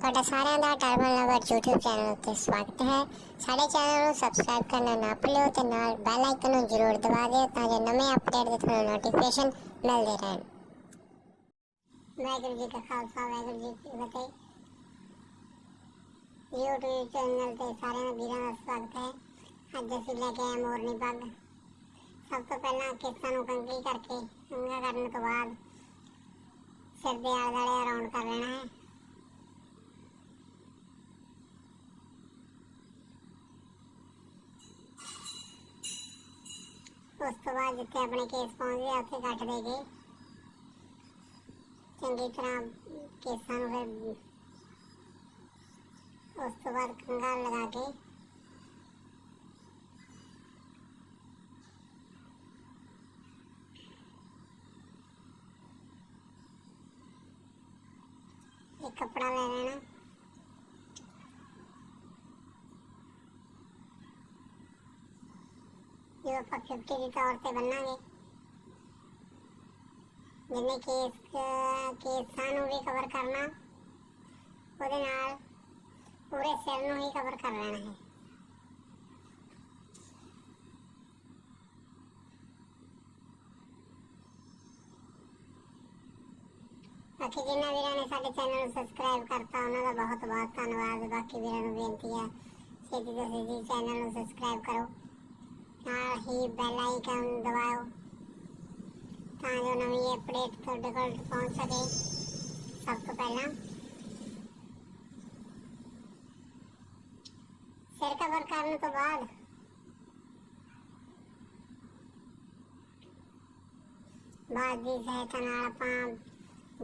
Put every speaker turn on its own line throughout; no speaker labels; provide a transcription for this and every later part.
ਤੁਹਾਡਾ ਸਾਰਿਆਂ ਦਾ ਟਰਬਲ ਲਵਰ YouTube ਚੈਨਲ ਉੱਤੇ ਸਵਾਗਤ ਹੈ। ਸਾਡੇ ਚੈਨਲ ਨੂੰ ਸਬਸਕ੍ਰਾਈਬ ਕਰਨਾ ਨਾ ਭੁੱਲਿਓ ਤੇ ਨਾਲ ਬੈਲ ਆਈਕਨ ਨੂੰ ਜ਼ਰੂਰ ਦਬਾ ਦਿਓ ਤਾਂ ਜੋ ਨਵੇਂ ਅਪਡੇਟ ਦੇ ਤੁਹਾਨੂੰ ਨੋਟੀਫਿਕੇਸ਼ਨ ਮਿਲਦੇ ਰਹਿਣ। ਵਾਹਿਗੁਰੂ ਜੀ ਕਾ ਖਾਲਸਾ, ਵਾਹਿਗੁਰੂ ਜੀ ਕੀ ਫਤਿਹ। YouTube ਚੈਨਲ ਤੇ ਸਾਰਿਆਂ ਵੀਰਾਂ ਦਾ ਸਵਾਗਤ ਹੈ। ਅੱਜ ਅਸੀਂ ਲੈ ਕੇ ਆਏ ਮੋਰਨੀ ਪੱਗ। ਸਭ ਤੋਂ ਪਹਿਲਾਂ ਕੇਸਾਂ ਨੂੰ ਕੰਘੀ ਕਰਕੇ ਕੰਘਾ ਕਰਨ ਤੋਂ ਬਾਅਦ ਸਿਰ ਦੇ ਆਲੇ ਦੁਆਲੇ ਅਰਾਊਂਡ ਕਰ ਲੈਣਾ ਹੈ। ਤੋਂ ਬਾਅਦ ਜਿੱਥੇ ਆਪਣੇ ਕੇਸ ਪਹੁੰਚਦੇ ਆ, ਉੱਥੇ ਕੱਟ ਦੇਗੇ ਚੰਗੀ ਤਰ੍ਹਾਂ ਕੇਸਾਂ ਨੂੰ ਫਿਰ ਉਸ ਤੋਂ ਬਾਅਦ ਕੰਘਾ ਲਗਾ ਕੇ ਇੱਕ ਕੱਪੜਾ ਲੈ ਲੈਣਾ। ਆਪਾਂ 50 ਦੇ ਤੌਰ ਤੇ ਬੰਨਾਂਗੇ? ਜਿੰਨੇ ਕੇਸ ਕੇਸਾਂ ਨੂੰ ਵੀ ਕਵਰ ਕਰਨਾ, ਉਹਦੇ ਨਾਲ ਪੂਰੇ ਸਿਰ ਨੂੰ ਹੀ ਕਵਰ ਕਰ ਲੈਣਾ ਹੈ। ਬਾਕੀ ਜਿਨ੍ਹਾਂ ਵੀਰਾਂ ਨੇ ਸਾਡੇ ਚੈਨਲ ਨੂੰ ਸਬਸਕ੍ਰਾਈਬ ਕਰਤਾ, ਉਹਨਾਂ ਦਾ ਬਹੁਤ ਬਹੁਤ ਧੰਨਵਾਦ। ਬਾਕੀ ਵੀਰਾਂ ਨੂੰ ਬੇਨਤੀ ਹੈ, ਛੇਤੀ ਤੋਂ ਛੇਤੀ ਚੈਨਲ ਨੂੰ ਸਬਸਕ੍ਰਾਈਬ ਕਰੋ। ਨਾਲ ਹੀ ਬੈਲ ਆਈਕਨ ਦਬਾਓ ਤਾਂ ਜੋ ਨਵੀਂ ਅਪਡੇਟ ਤੁਹਾਡੇ ਕੋਲ ਪਹੁੰਚ ਸਕੇ। ਸਭ ਤੋਂ ਪਹਿਲਾਂ ਸਿਰ ਕਵਰ ਕਰਨ ਤੋਂ ਬਾਅਦ ਬਾਅਦ ਦੀ ਸਹਾਇਤਾ ਨਾਲ ਆਪਾਂ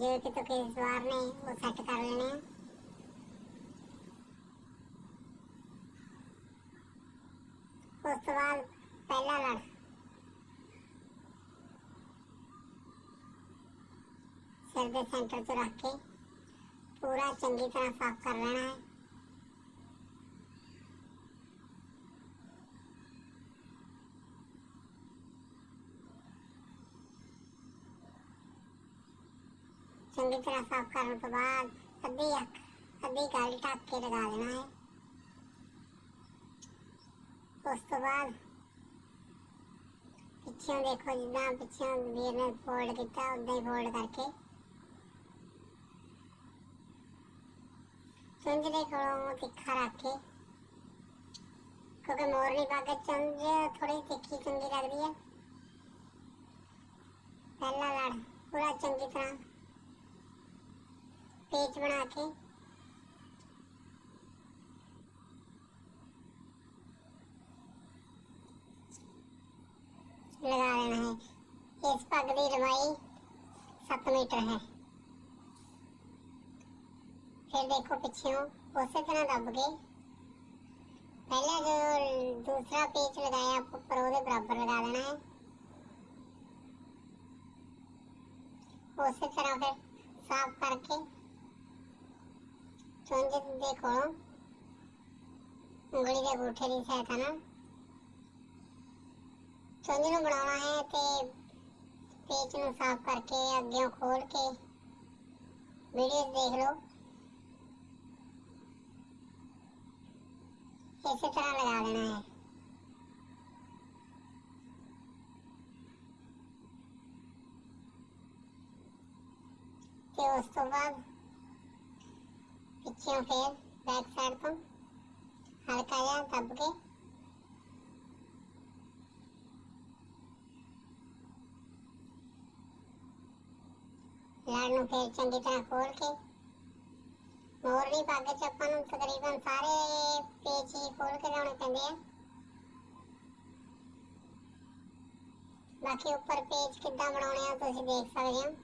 ਜੋ ਕਿ ਤੋਂ ਕੇਸ ਵਾਰ ਨੇ, ਉਹ ਸੈੱਟ ਕਰ ਲੈਣੇ ਆ। ਉਸ ਤੋਂ ਬਾਅਦ ਪਹਿਲਾ ਲੜ ਸਿਰ ਦੇ ਸੈਂਟਰ 'ਚ ਰੱਖ ਕੇ ਪੂਰਾ ਚੰਗੀ ਤਰ੍ਹਾਂ ਸਾਫ਼ ਕਰ ਲੈਣਾ ਹੈ ਚੰਗੀ ਤਰ੍ਹਾਂ ਸਾਫ਼ ਕਰਨ ਤੋਂ ਬਾਅਦ ਅੱਧੀ ਅੱਖ ਅੱਧੀ ਗੱਲ ਢੱਕ ਕੇ ਲਗਾ ਦੇਣਾ ਹੈ ਉਸ ਤੋਂ ਬਾਅਦ ਪਿੱਛੋਂ ਦੇਖੋ ਜਿੱਦਾਂ ਪਿੱਛੋਂ ਵੀਰ ਨੇ ਫੋਲਡ ਕੀਤਾ ਉਦਾਂ ਹੀ ਫੋਲਡ ਕਰਕੇ। ਚੁੰਝ ਦੇ ਕੋਲੋਂ ਤਿੱਖਾ ਰੱਖ ਕੇ। ਕਿਉਂਕਿ ਮੋਰਨੀ ਪੱਗ ਚੁੰਝ ਥੋੜੀ ਤਿੱਖੀ ਚੰਗੀ ਲੱਗਦੀ ਹੈ। ਪਹਿਲਾ ਲੜ, ਪੂਰਾ ਚੰਗੀ ਤਰ੍ਹਾਂ। ਪੇਚ ਬਣਾ ਕੇ। ਲਗਾ ਲੈਣਾ ਹੈ। ਇਸ ਪੱਗ ਦੀ ਲੰਬਾਈ 7 ਮੀਟਰ ਹੈ। ਫਿਰ ਦੇਖੋ ਪਿੱਛੋਂ ਉਸੇ ਤਰ੍ਹਾਂ ਦੱਬ ਕੇ ਪਹਿਲਾਂ ਜੋ ਦੂਸਰਾ ਪੇਚ ਲਗਾਇਆ, ਉੱਪਰ ਉਹਦੇ ਬਰਾਬਰ ਲਗਾ ਦੇਣਾ ਹੈ। ਉਸੇ ਤਰ੍ਹਾਂ ਫਿਰ ਸਾਫ਼ ਕਰਕੇ ਚੁੰਝ ਦੇ ਕੋਲੋਂ ਉਂਗਲੀ ਦੇ ਅੰਗੂਠੇ ਦੀ ਸਹਾਇਤਾ ਨਾਲ ਚੁੰਝ ਨੂੰ ਬਣਾਉਣਾ ਹੈ ਤੇ ਪੇਚ ਨੂੰ ਸਾਫ਼ ਕਰਕੇ ਅੱਗੇ ਖੋਲ ਕੇ ਵੀਡੀਓ ਦੇਖ ਲਓ। ਇਸੇ ਤਰ੍ਹਾਂ ਲਗਾ ਦੇਣਾ ਹੈ। ਤੇ ਉਸ ਤੋਂ ਬਾਅਦ ਪਿੱਛੇ ਫੇਰ ਬੈਕ ਸਾਈਡ ਤੋਂ ਹਲਕਾ ਜਿਹਾ ਦੱਬ ਕੇ ਲੜ ਨੂੰ ਫਿਰ ਚੰਗੀ ਤਰ੍ਹਾਂ ਖੋਲ ਕੇ। ਮੋਰਨੀ ਪੱਗ ਚ ਆਪਾਂ ਨੂੰ ਤਕਰੀਬਨ ਸਾਰੇ ਪੇਚ ਹੀ ਖੋਲ ਕੇ ਲਾਉਣੇ ਪੈਂਦੇ ਆ। ਬਾਕੀ ਉੱਪਰ ਪੇਚ ਕਿੱਦਾਂ ਬਣਾਉਣੇ ਆ ਤੁਸੀਂ ਦੇਖ ਸਕਦੇ ਹੋ।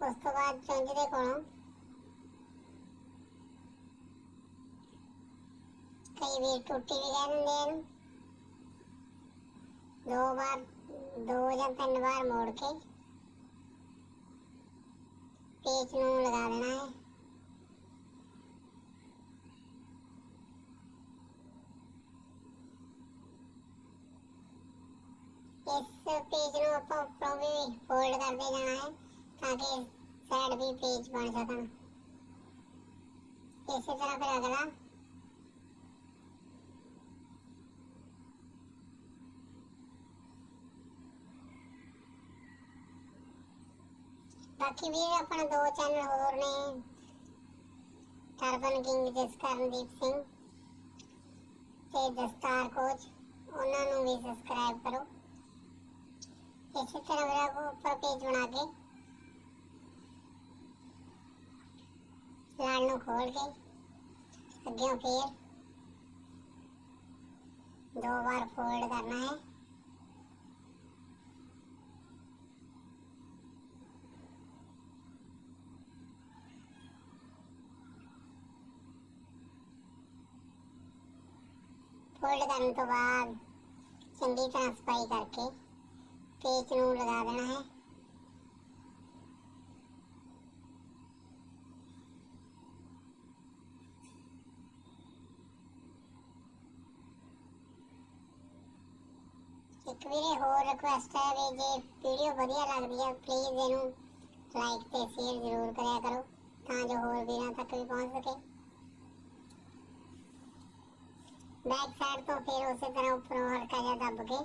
ਉਸ ਤੋਂ ਬਾਅਦ ਚੁੰਝ ਦੇ ਕੋਲੋਂ ਕਈ ਵੀ ਟੁੱਟੀ ਵੀ ਕਹਿ ਦਿੰਦੇ ਆ ਦੋ ਵਾਰ ਦੋ ਜਾਂ ਤਿੰਨ ਵਾਰ ਮੋੜ ਕੇ ਪੇਚ ਨੂੰ ਲਗਾ ਦੇਣਾ ਹੈ। ਇਸ ਪੇਜ ਨੂੰ ਆਪਾਂ ਉੱਪਰੋਂ ਵੀ ਫੋਲਡ ਕਰਦੇ ਜਾਣਾ ਹੈ ਤਾਂ ਕਿ ਸਾਈਡ ਵੀ ਪੇਜ ਬਣ ਸਕਣ। ਇਸੇ ਤਰ੍ਹਾਂ ਫਿਰ ਅਗਲਾ ਬਾਕੀ ਵੀ ਆਪਣਾ ਦੋ ਚੈਨਲ ਹੋਰ ਨੇ। ਟਰਬਨ ਕਿੰਗ ਜਿਸ ਕਰਨਦੀਪ ਸਿੰਘ ਤੇ ਦਸਤਾਰ ਕੋਚ, ਉਹਨਾਂ ਨੂੰ ਵੀ ਸਬਸਕ੍ਰਾਈਬ ਕਰੋ। ਇਸੇ ਤਰ੍ਹਾਂ ਮੇਰਾ ਉੱਪਰ ਪੇਜ ਬਣਾ ਕੇ ਲਾਲ ਨੂੰ ਖੋਲ ਕੇ ਅੱਗੇ ਫੇਰ ਦੋ ਵਾਰ ਫੋਲਡ ਕਰਨਾ ਹੈ। ਫੋਲਡ ਕਰਨ ਤੋਂ ਬਾਅਦ ਚੰਗੀ ਤਰ੍ਹਾਂ ਸਫ਼ਾਈ ਕਰਕੇ ਪੇਚ ਨੂੰ ਲਗਾ ਦੇਣਾ ਹੈ। ਇੱਕ ਵੀਰੇ ਹੋਰ ਰਿਕੁਐਸਟ ਹੈ ਵੀ ਜੇ ਵੀਡੀਓ ਵਧੀਆ ਲੱਗਦੀ ਹੈ ਪਲੀਜ਼ ਇਹਨੂੰ ਲਾਈਕ ਤੇ ਸ਼ੇਅਰ ਜ਼ਰੂਰ ਕਰਿਆ ਕਰੋ ਤਾਂ ਜੋ ਹੋਰ ਵੀਰਾਂ ਤੱਕ ਵੀ ਪਹੁੰਚ ਸਕੇ। ਬੈਕ ਸਾਈਡ ਤੋਂ ਫਿਰ ਉਸੇ ਤਰ੍ਹਾਂ ਉੱਪਰੋਂ ਹਲਕਾ ਜਿਹਾ ਦੱਬ ਕੇ।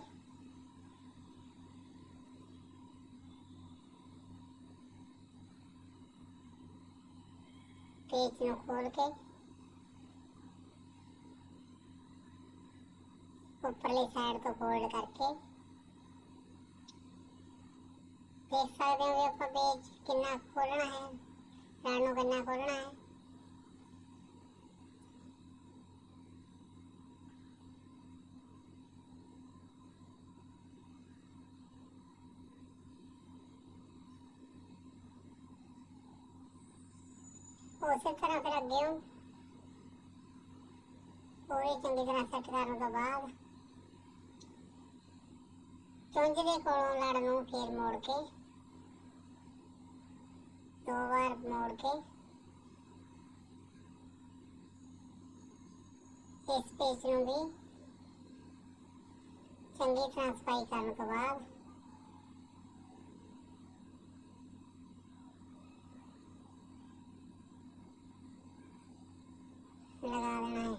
ਪੇਚ ਨੂੰ ਖੋਲ ਕੇ ਉੱਪਰਲੀ ਸਾਈਡ ਤੋਂ ਫੋਲਡ ਕਰਕੇ ਦੇਖ ਸਕਦੇ ਹੋ ਵੀ ਆਪਾਂ ਪੇਜ ਕਿੰਨਾ ਖੋਲਣਾ ਹੈ ਰਾਡ ਕਿੰਨਾ ਖੋਲਣਾ ਹੈ। ਉਸੇ ਤਰ੍ਹਾਂ ਫਿਰ ਅੱਗੇ ਪੂਰੀ ਚੰਗੀ ਤਰ੍ਹਾਂ ਸੈੱਟ ਕਰਨ ਤੋਂ ਬਾਅਦ? ਚੁੰਝ ਦੇ ਕੋਲੋਂ ਲੜ ਨੂੰ ਫੇਰ ਮੋੜ ਕੇ? ਦੋ ਵਾਰ ਮੋੜ ਕੇ? ਇਸ ਪੇਜ ਨੂੰ ਵੀ ਚੰਗੀ ਤਰ੍ਹਾਂ ਸਫ਼ਾਈ ਕਰਨ ਤੋਂ ਬਾਅਦ ਲਗਾ ਦੇਣਾ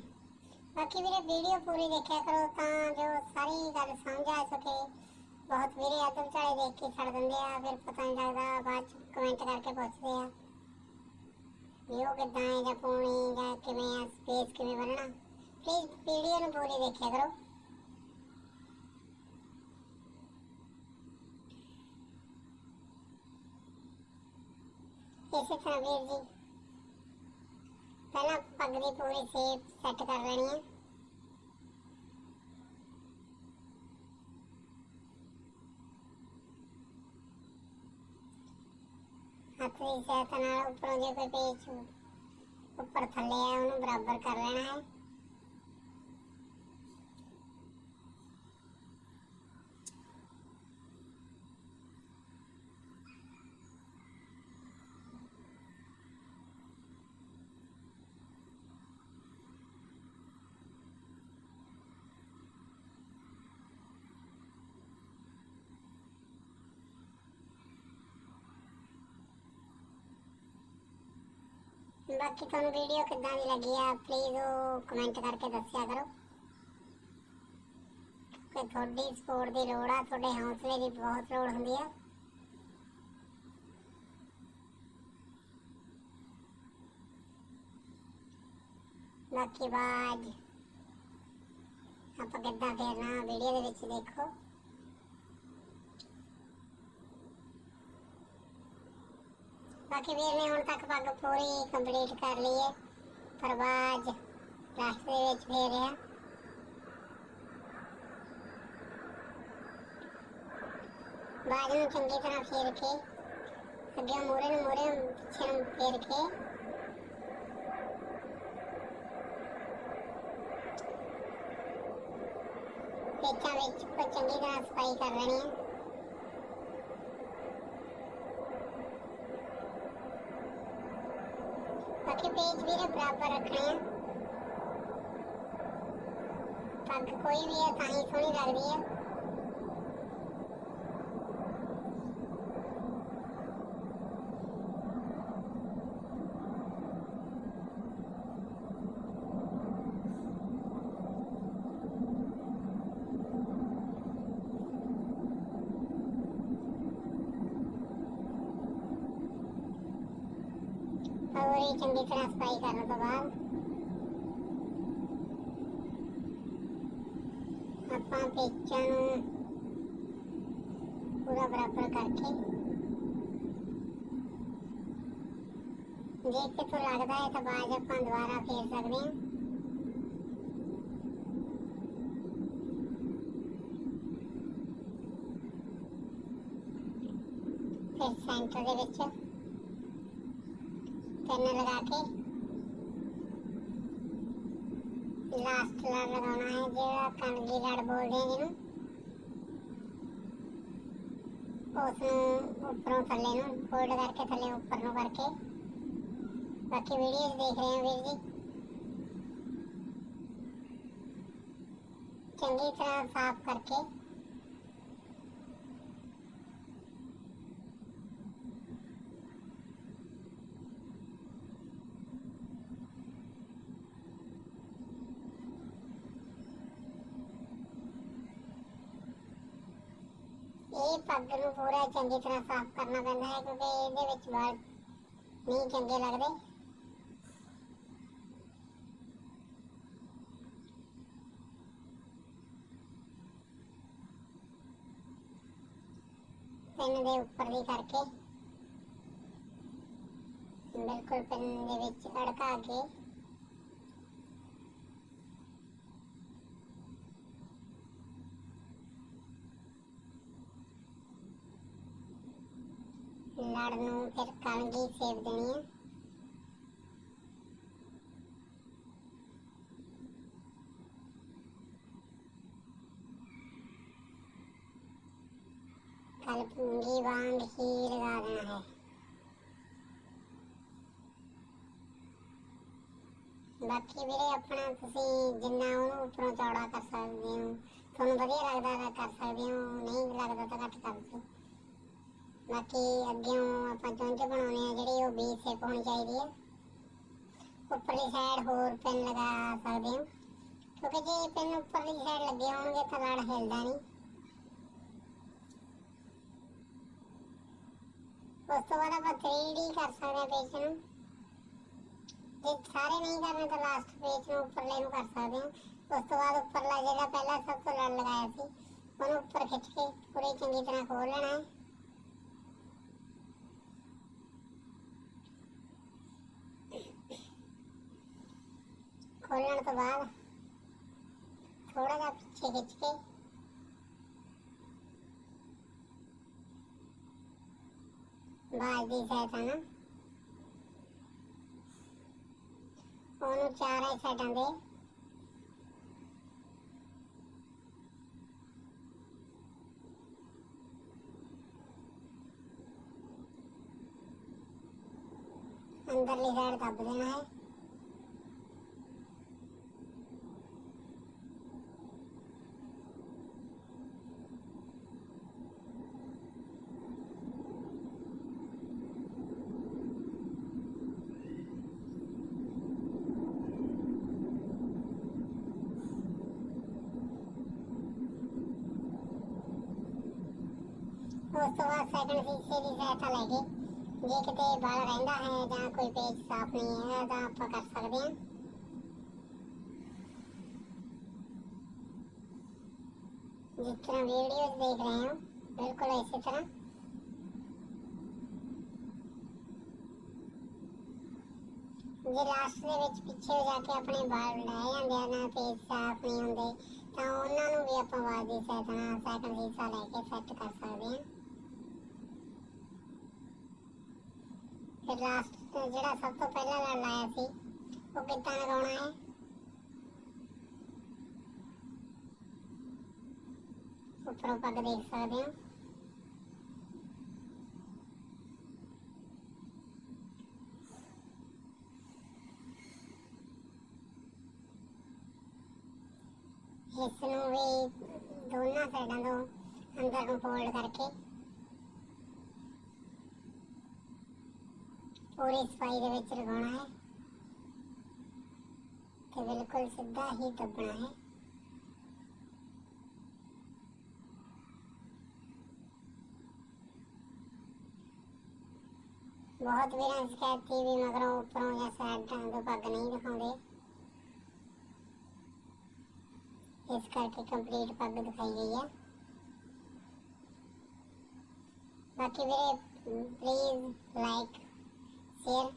ਹੈ ਬਾਕੀ ਵੀਰੇ ਵੀਡੀਓ ਪੂਰੀ ਦੇਖਿਆ ਕਰੋ ਤਾਂ ਜੋ ਸਾਰੀ ਗੱਲ ਸਮਝ ਆ ਸਕੇ। ਬਹੁਤ ਵੀਰੇ ਆ ਤਾਂ ਵਿਚਾਲੇ ਦੇਖ ਕੇ ਛੱਡ ਦਿੰਦੇ ਆ, ਫਿਰ ਪਤਾ ਨਹੀਂ ਲੱਗਦਾ ਬਾਅਦ ਚ ਕਮੈਂਟ ਕਰਕੇ ਪੁੱਛਦੇ ਆ ਵੀ ਉਹ ਕਿੱਦਾਂ ਹੈ ਜਾਂ ਪੂਣੀ ਜਾਂ ਕਿਵੇਂ ਆ ਸਪੇਸ ਕਿਵੇਂ ਬਣਨਾ। ਪਲੀਜ਼ ਵੀਡੀਓ ਨੂੰ ਪੂਰੀ ਦੇਖਿਆ ਕਰੋ। ਇਸੇ ਤਰ੍ਹਾਂ ਵੀਰ ਜੀ, ਪਹਿਲਾਂ ਪੱਗ ਦੀ ਪੂਰੀ ਸ਼ੇਪ ਸੈੱਟ ਕਰ ਲੈਣੀ ਹੈ। ਹੱਥ ਦੀ ਸਹਾਇਤਾ ਨਾਲ ਉੱਪਰੋਂ ਜੇ ਕੋਈ ਪੇਚ ਉੱਪਰ ਥੱਲੇ ਆ, ਉਹਨੂੰ ਬਰਾਬਰ ਕਰ ਲੈਣਾ ਹੈ। ਬਾਕੀ ਤੁਹਾਨੂੰ ਵੀਡੀਓ ਕਿੱਦਾਂ ਦੀ ਲੱਗੀ ਆ ਪਲੀਜ਼ ਉਹ ਕਮੈਂਟ ਕਰਕੇ ਦੱਸਿਆ ਕਰੋ। ਕਿ ਤੁਹਾਡੀ ਸਪੋਰਟ ਦੀ ਲੋੜ ਆ, ਤੁਹਾਡੇ ਹੌਸਲੇ ਦੀ ਬਹੁਤ ਲੋੜ ਹੁੰਦੀ ਆ। ਬਾਕੀ ਬਾਅਦ ਆਪਾਂ ਕਿੱਦਾਂ ਫੇਰਨਾ ਵੀਡੀਓ ਦੇ ਵਿੱਚ ਦੇਖੋ। ਬਾਕੀ ਵੀਰ ਨੇ ਹੁਣ ਤੱਕ ਪੱਗ ਪੂਰੀ ਕੰਪਲੀਟ ਕਰ ਲਈ ਹੈ। ਪਰ ਬਾਅਦ ਲਾਸਟ ਦੇ ਵਿੱਚ ਫੇਰਿਆ ਬਾਅਦ ਨੂੰ ਚੰਗੀ ਤਰ੍ਹਾਂ ਫੇਰ ਕੇ, ਅੱਗੇ ਮੋਰੇ ਨੂੰ ਮੋਰੇ ਪਿੱਛੇ ਨੂੰ ਫੇਰ ਕੇ। ਪੇਚਾਂ ਵਿੱਚ ਚੰਗੀ ਤਰ੍ਹਾਂ ਸਫ਼ਾਈ ਕਰ ਲੈਣੀ ਹੈ। ਬਾਕੀ ਪੇਜ ਵੀਰੇ ਬਰਾਬਰ ਰੱਖਣੇ ਆ ਪੱਗ ਕੋਈ ਵੀ ਹੈ ਤਾਂ ਹੀ ਸੋਹਣੀ ਲੱਗਦੀ ਹੈ ਪੂਰੀ ਚੰਗੀ ਤਰ੍ਹਾਂ ਸਫ਼ਾਈ ਕਰਨ ਤੋਂ ਬਾਅਦ। ਆਪਾਂ ਪੇਚਾਂ ਨੂੰ ਪੂਰਾ ਬਰਾਬਰ ਕਰਕੇ ਜੇ ਕਿਥੋਂ ਲੱਗਦਾ ਹੈ ਤਾਂ ਬਾਅਦ ਆਪਾਂ ਦੁਬਾਰਾ ਫੇਰ ਸਕਦੇ ਹਾਂ। ਫਿਰ ਸੈਂਟਰ ਦੇ ਵਿੱਚ ਪੈਨ ਲਗਾ ਕੇ। ਲਾਸਟ ਲੜ ਲਗਾਉਣਾ ਹੈ, ਜਿਹੜਾ ਕਣਗੀ ਲੜ ਬੋਲਦੇ ਆ ਜਿਹਨੂੰ ਉਸ ਨੂੰ ਉੱਪਰੋਂ ਥੱਲੇ ਨੂੰ ਫੋਲਡ ਕਰਕੇ ਥੱਲੇ ਉੱਪਰ ਨੂੰ ਕਰਕੇ। ਬਾਕੀ ਵੀਡੀਓਜ਼ ਦੇਖ ਰਹੇ ਹੋ ਵੀਰ ਜੀ। ਚੰਗੀ ਤਰ੍ਹਾਂ ਸਾਫ਼ ਕਰਕੇ। ਇਹ ਨੂੰ ਪੂਰਾ ਚੰਗੀ ਤਰ੍ਹਾਂ ਸਾਫ਼ ਕਰਨਾ ਪੈਂਦਾ ਹੈ ਕਿਉਂਕਿ ਇਹਦੇ ਵਿੱਚ ਵਾਲ ਨਹੀਂ ਚੰਗੇ ਲੱਗਦੇ। ਪੈਨ ਦੇ ਉੱਪਰ ਦੀ ਕਰਕੇ, ਬਿਲਕੁਲ ਪੈਨ ਦੇ ਵਿੱਚ ਅੜਕਾ ਕੇ ਲੜ ਨੂੰ ਫਿਰ ਕਣਗੀ ਸੇਵ ਦੇਣੀ ਹੈ ਕਲਪੰਗੀ ਵਾਂਗ ਹੀ ਲਗਾ ਦੇਣਾ ਹੈ। ਬਾਕੀ ਵੀਰੇ ਆਪਣਾ ਤੁਸੀਂ ਜਿੰਨਾ ਉਹਨੂੰ ਉੱਪਰੋਂ ਚੌੜਾ ਕਰ ਸਕਦੇ ਹੋ, ਤੁਹਾਨੂੰ ਵਧੀਆ ਲੱਗਦਾ ਤਾਂ ਕਰ ਸਕਦੇ ਹੋ, ਨਹੀਂ ਲੱਗਦਾ ਤਾਂ ਘੱਟ ਕਰ ਦਿਓ। ਬਾਕੀ ਅੱਗਿਓਂ ਆਪਾਂ ਚੁੰਝ ਬਣਾਉਣੇ ਆ ਜਿਹੜੀ ਉਹ ਬੀ ਸ਼ੇਪ ਹੋਣੀ ਚਾਹੀਦੀ ਹੈ ਉੱਪਰਲੀ ਸਾਈਡ ਹੋਰ ਪੈਨ ਲਗਾ ਸਕਦੇ ਹੋ। ਕਿਉਂਕਿ ਜੇ ਪੈਨ ਉੱਪਰਲੀ ਸਾਈਡ ਲੱਗੇ ਹੋਣਗੇ ਤਾਂ ਲੜ ਹਿਲਦਾ ਨਹੀਂ। ਉਸ ਤੋਂ ਬਾਅਦ ਆਪਾਂ 3D ਕਰ ਸਕਦੇ ਹਾਂ ਪੇਜ ਨੂੰ। ਜੇ ਸਾਰੇ ਨਹੀਂ ਕਰਨੇ ਤਾਂ ਲਾਸਟ ਪੇਜ ਨੂੰ ਉੱਪਰਲੇ ਨੂੰ ਕਰ ਸਕਦੇ ਹਾਂ। ਉਸ ਤੋਂ ਬਾਅਦ ਉੱਪਰਲਾ ਜਿਹੜਾ ਪਹਿਲਾਂ ਸਭ ਤੋਂ ਲੜ ਲਗਾਇਆ ਸੀ, ਉਹਨੂੰ ਉੱਪਰ ਖਿੱਚ ਕੇ ਪੂਰੀ ਚੰਗੀ ਤਰ੍ਹਾਂ ਖੋਲ ਲੈਣਾ ਹੈ। ਖੋਲਣ ਤੋਂ ਬਾਅਦ ਥੋੜਾ ਜਿਹਾ ਪਿੱਛੇ ਖਿੱਚ ਕੇ ਬਾਜ ਦੀ ਸਹਾਇਤਾ ਨਾਲ ਉਹਨੂੰ ਚਾਰੇ ਸਾਈਡਾਂ ਦੇ ਅੰਦਰਲੀ ਸਾਈਡ ਦੱਬ ਦੇਣਾ ਹੈ। ਉਸ ਤੋਂ ਬਾਅਦ ਸੈਕੰਡ ਹਿੱਸੇ ਦੀ ਸਹਾਇਤਾ ਲੈ ਕੇ ਜੇ ਕਿਤੇ ਵਾਲ ਰਹਿੰਦਾ ਹੈ ਜਾਂ ਕੋਈ ਪੇਜ ਸਾਫ਼ ਨਹੀਂ ਹੈ ਤਾਂ ਆਪਾਂ ਕਰ ਸਕਦੇ ਹਾਂ। ਜਿਸ ਤਰ੍ਹਾਂ ਵੀਡੀਓਜ਼ ਦੇਖ ਰਹੇ ਹੋ, ਬਿਲਕੁਲ ਇਸੇ ਤਰ੍ਹਾਂ। ਜੇ ਲਾਸਟ ਦੇ ਵਿੱਚ ਪਿੱਛੇ ਹੋ ਜਾ ਕੇ ਆਪਣੇ ਵਾਲ ਰਹਿ ਜਾਂਦੇ ਆ ਨਾ ਪੇਜ ਸਾਫ਼ ਨਹੀਂ ਹੁੰਦੇ, ਤਾਂ ਉਹਨਾਂ ਨੂੰ ਵੀ ਆਪਾਂ ਵਾਲ ਦੀ ਸਹਾਇਤਾ ਨਾਲ ਸੈਕੰਡ ਹਿੱਸਾ ਲੈ ਕੇ ਸੈੱਟ ਕਰ ਸਕਦੇ ਹਾਂ। ਫਿਰ ਲਾਸਟ ਜਿਹੜਾ ਸਭ ਤੋਂ ਪਹਿਲਾਂ ਲੜ ਲਾਇਆ ਸੀ, ਉਹ ਕਿੱਦਾਂ ਲਗਾਉਣਾ ਹੈ? ਉੱਪਰੋਂ ਪੱਗ ਦੇਖ ਸਕਦੇ ਹੋ। ਇਸ ਨੂੰ ਵੀ ਦੋਨਾਂ ਸਾਈਡਾਂ ਤੋਂ ਅੰਦਰ ਨੂੰ ਫੋਲਡ ਕਰਕੇ ਪੂਰੀ ਸਫ਼ਾਈ ਦੇ ਵਿੱਚ ਲਗਾਉਣਾ ਹੈ। ਤੇ ਬਿਲਕੁਲ ਸਿੱਧਾ ਹੀ ਦੱਬਣਾ ਹੈ। ਬਹੁਤ ਵੀਰਾਂ ਸ਼ਿਕਾਇਤ ਸੀ ਮਗਰੋਂ ਉੱਪਰੋਂ ਜਾਂ ਸਾਈਡਾਂ ਤੋਂ ਪੱਗ ਨਹੀਂ ਦਿਖਾਉਂਦੇ। ਇਸ ਕਰਕੇ ਕੰਪਲੀਟ ਪੱਗ ਦਿਖਾਈ ਗਈ ਹੈ। ਬਾਕੀ ਵੀਰੇ ਪਲੀਜ਼ ਲਾਈਕ ਸ਼ੇਅਰ